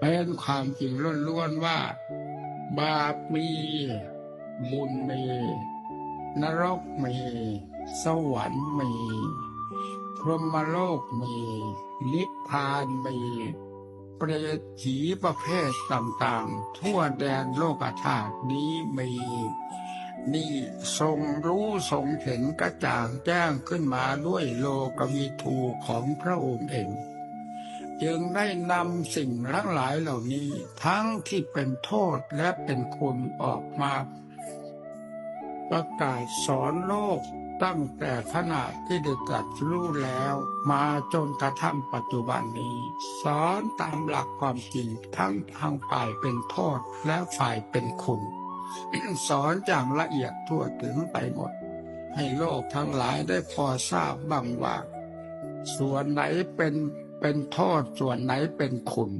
เป็นความจริงล้วนๆว่า บาปมี บุญมี นรกมี สวรรค์มี พรหมโลกมี นิพพานมีเปรตผีประเภทต่างๆ ทั่วแดนโลกธาตุนี้มี นี่ทรงรู้ทรงเห็นกระจ่างแจ้งขึ้นมาด้วยโลกวิทูของพระองค์เอง จึงได้นำสิ่งทั้งหลายเหล่านี้ ทั้งที่เป็นโทษและเป็นคุณออกมา ประกาศสอนโลกตั้งแต่ขณะที่ได้ตรัสรู้แล้ว มาจนกระทั่งปัจจุบันนี้ สอนตามหลักความจริงทั้งทางฝ่ายเป็นโทษและฝ่ายเป็นคุณสอนอย่างละเอียดทั่วถึงไปหมด ให้โลกทั้งหลายได้พอทราบบ้างว่า ส่วนไหนเป็น เป็นโทษส่วนไหนเป็นคุณ